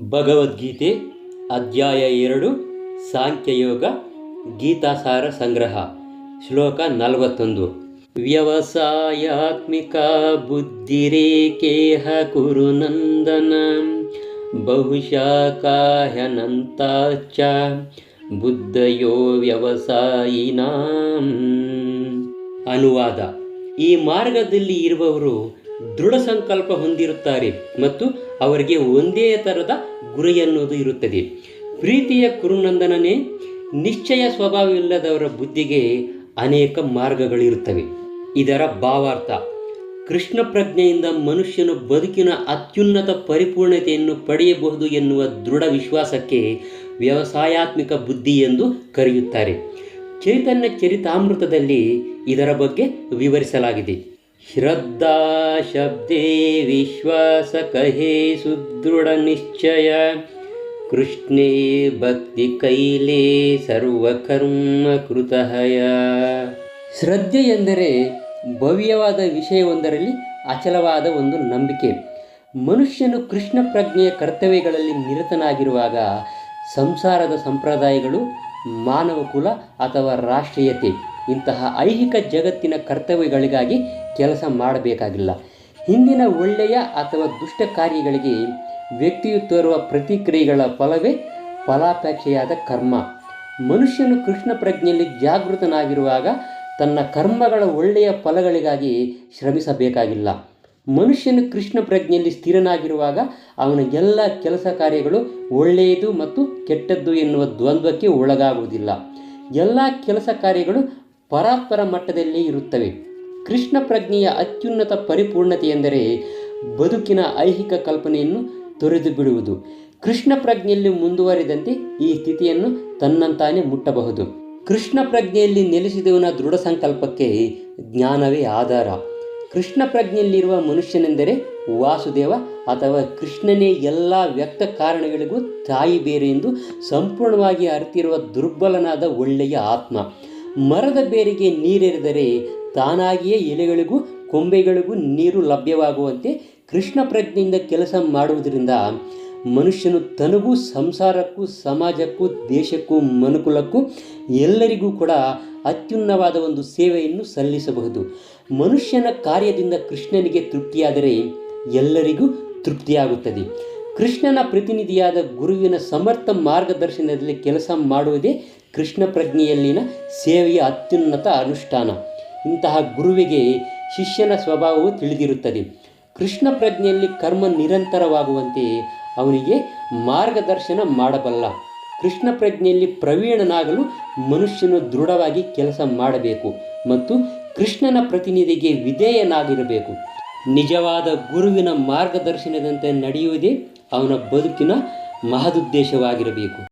ಭಗವದ್ಗೀತೆ ಅಧ್ಯಾಯ ಎರಡು, ಸಾಂಖ್ಯಯೋಗ, ಗೀತಾಸಾರ ಸಂಗ್ರಹ, ಶ್ಲೋಕ ನಲವತ್ತೊಂದು. ವ್ಯವಸಾಯಾತ್ಮಿಕ ಬುದ್ಧಿರೇಕೇಹ ಕುರು ನಂದನ, ಬಹುಶಃ ಕಾಹ್ಯನಂತಾಚ, ಬುದ್ಧಯೋ ವ್ಯವಸಾಯಿನಾಂ. ಅನುವಾದ. ಈ ಮಾರ್ಗದಲ್ಲಿ ಇರುವವರು ದೃಢ ಸಂಕಲ್ಪ ಹೊಂದಿರುತ್ತಾರೆ ಮತ್ತು ಅವರಿಗೆ ಒಂದೇ ಥರದ ಗುರಿ ಅನ್ನೋದು ಇರುತ್ತದೆ. ಪ್ರೀತಿಯ ಕುರುನಂದನನೇ, ನಿಶ್ಚಯ ಸ್ವಭಾವವಿಲ್ಲದವರ ಬುದ್ಧಿಗೆ ಅನೇಕ ಮಾರ್ಗಗಳಿರುತ್ತವೆ. ಇದರ ಭಾವಾರ್ಥ, ಕೃಷ್ಣ ಪ್ರಜ್ಞೆಯಿಂದ ಮನುಷ್ಯನು ಬದುಕಿನ ಅತ್ಯುನ್ನತ ಪರಿಪೂರ್ಣತೆಯನ್ನು ಪಡೆಯಬಹುದು ಎನ್ನುವ ದೃಢ ವಿಶ್ವಾಸಕ್ಕೆ ವ್ಯವಸಾಯಾತ್ಮಿಕ ಬುದ್ಧಿ ಎಂದು ಕರೆಯುತ್ತಾರೆ. ಚೈತನ್ಯ ಚರಿತಾಮೃತದಲ್ಲಿ ಇದರ ಬಗ್ಗೆ ವಿವರಿಸಲಾಗಿದೆ. ಶ್ರದ್ಧಾ ಶಬ್ದೇ ವಿಶ್ವಾಸ ಕಹೇ ಸುದೃಢ ನಿಶ್ಚಯ ಕೃಷ್ಣೇ ಭಕ್ತಿ ಕೈಲೇ ಸರ್ವಕರ್ಮ ಕೃತಹಯ. ಶ್ರದ್ಧೆ ಎಂದರೆ ಭವ್ಯವಾದ ವಿಷಯವೊಂದರಲ್ಲಿ ಅಚಲವಾದ ಒಂದು ನಂಬಿಕೆ. ಮನುಷ್ಯನು ಕೃಷ್ಣ ಪ್ರಜ್ಞೆಯ ಕರ್ತವ್ಯಗಳಲ್ಲಿ ನಿರತನಾಗಿರುವಾಗ ಸಂಸಾರದ ಸಂಪ್ರದಾಯಗಳು ಮಾನವ ಕುಲ ಅಥವಾ ರಾಷ್ಟ್ರೀಯತೆ. ಇಂತಹ ಐಹಿಕ ಜಗತ್ತಿನ ಕರ್ತವ್ಯಗಳಿಗಾಗಿ ಕೆಲಸ ಮಾಡಬೇಕಾಗಿಲ್ಲ. ಹಿಂದಿನ ಒಳ್ಳೆಯ ಅಥವಾ ದುಷ್ಟ ಕಾರ್ಯಗಳಿಗೆ ವ್ಯಕ್ತಿಯು ತೋರುವ ಪ್ರತಿಕ್ರಿಯೆಗಳ ಫಲವೇ ಫಲಾಪೇಕ್ಷೆಯಾದ ಕರ್ಮ. ಮನುಷ್ಯನು ಕೃಷ್ಣ ಪ್ರಜ್ಞೆಯಲ್ಲಿ ಜಾಗೃತನಾಗಿರುವಾಗ ತನ್ನ ಕರ್ಮಗಳ ಒಳ್ಳೆಯ ಫಲಗಳಿಗಾಗಿ ಶ್ರಮಿಸಬೇಕಾಗಿಲ್ಲ. ಮನುಷ್ಯನು ಕೃಷ್ಣ ಪ್ರಜ್ಞೆಯಲ್ಲಿ ಸ್ಥಿರನಾಗಿರುವಾಗ ಅವನ ಎಲ್ಲ ಕೆಲಸ ಕಾರ್ಯಗಳು ಒಳ್ಳೆಯದು ಮತ್ತು ಕೆಟ್ಟದ್ದು ಎನ್ನುವ ದ್ವಂದ್ವಕ್ಕೆ ಒಳಗಾಗುವುದಿಲ್ಲ. ಎಲ್ಲ ಕೆಲಸ ಕಾರ್ಯಗಳು ಪರಾತ್ಪರ ಮಟ್ಟದಲ್ಲಿ ಇರುತ್ತವೆ. ಕೃಷ್ಣ ಪ್ರಜ್ಞೆಯ ಅತ್ಯುನ್ನತ ಪರಿಪೂರ್ಣತೆ ಎಂದರೆ ಬದುಕಿನ ಐಹಿಕ ಕಲ್ಪನೆಯನ್ನು ತೊರೆದು ಬಿಡುವುದು. ಕೃಷ್ಣ ಪ್ರಜ್ಞೆಯಲ್ಲಿ ಮುಂದುವರಿದಂತೆ ಈ ಸ್ಥಿತಿಯನ್ನು ತನ್ನಂತಾನೆ ಮುಟ್ಟಬಹುದು. ಕೃಷ್ಣ ಪ್ರಜ್ಞೆಯಲ್ಲಿ ನೆಲೆಸಿದವನ ದೃಢ ಸಂಕಲ್ಪಕ್ಕೆ ಜ್ಞಾನವೇ ಆಧಾರ. ಕೃಷ್ಣ ಪ್ರಜ್ಞೆಯಲ್ಲಿರುವ ಮನುಷ್ಯನೆಂದರೆ ವಾಸುದೇವ ಅಥವಾ ಕೃಷ್ಣನೇ ಎಲ್ಲ ವ್ಯಕ್ತ ಕಾರಣಗಳಿಗೂ ತಾಯಿ ಬೇರೆ ಎಂದು ಸಂಪೂರ್ಣವಾಗಿ ಅರಿತಿರುವ ದುರ್ಬಲನಾದ ಒಳ್ಳೆಯ ಆತ್ಮ. ಮರದ ಬೇರಿಗೆ ನೀರೆರೆದರೆ ತಾನಾಗಿಯೇ ಎಲೆಗಳಿಗೂ ಕೊಂಬೆಗಳಿಗೂ ನೀರು ಲಭ್ಯವಾಗುವಂತೆ ಕೃಷ್ಣ ಪ್ರಜ್ಞೆಯಿಂದ ಕೆಲಸ ಮಾಡುವುದರಿಂದ ಮನುಷ್ಯನು ತನಗೂ, ಸಂಸಾರಕ್ಕೂ, ಸಮಾಜಕ್ಕೂ, ದೇಶಕ್ಕೂ, ಮನುಕುಲಕ್ಕೂ ಎಲ್ಲರಿಗೂ ಕೂಡ ಅತ್ಯುನ್ನವಾದ ಒಂದು ಸೇವೆಯನ್ನು ಸಲ್ಲಿಸಬಹುದು. ಮನುಷ್ಯನ ಕಾರ್ಯದಿಂದ ಕೃಷ್ಣನಿಗೆ ತೃಪ್ತಿಯಾದರೆ ಎಲ್ಲರಿಗೂ ತೃಪ್ತಿಯಾಗುತ್ತದೆ. ಕೃಷ್ಣನ ಪ್ರತಿನಿಧಿಯಾದ ಗುರುವಿನ ಸಮರ್ಥ ಮಾರ್ಗದರ್ಶನದಲ್ಲಿ ಕೆಲಸ ಮಾಡುವುದೇ ಕೃಷ್ಣ ಪ್ರಜ್ಞೆಯಲ್ಲಿನ ಸೇವೆಯ ಅತ್ಯುನ್ನತ ಅನುಷ್ಠಾನ. ಇಂತಹ ಗುರುವಿಗೆ ಶಿಷ್ಯನ ಸ್ವಭಾವವು ತಿಳಿದಿರುತ್ತದೆ. ಕೃಷ್ಣ ಪ್ರಜ್ಞೆಯಲ್ಲಿ ಕರ್ಮ ನಿರಂತರವಾಗುವಂತೆ ಅವನಿಗೆ ಮಾರ್ಗದರ್ಶನ ಮಾಡಬಲ್ಲ. ಕೃಷ್ಣ ಪ್ರಜ್ಞೆಯಲ್ಲಿ ಪ್ರವೀಣನಾಗಲು ಮನುಷ್ಯನು ದೃಢವಾಗಿ ಕೆಲಸ ಮಾಡಬೇಕು ಮತ್ತು ಕೃಷ್ಣನ ಪ್ರತಿನಿಧಿಗೆ ವಿಧೇಯನಾಗಿರಬೇಕು. ನಿಜವಾದ ಗುರುವಿನ ಮಾರ್ಗದರ್ಶನದಂತೆ ನಡೆಯುವುದೇ ಅವನ ಬದುಕಿನ ಮಹದುದ್ದೇಶವಾಗಿರಬೇಕು.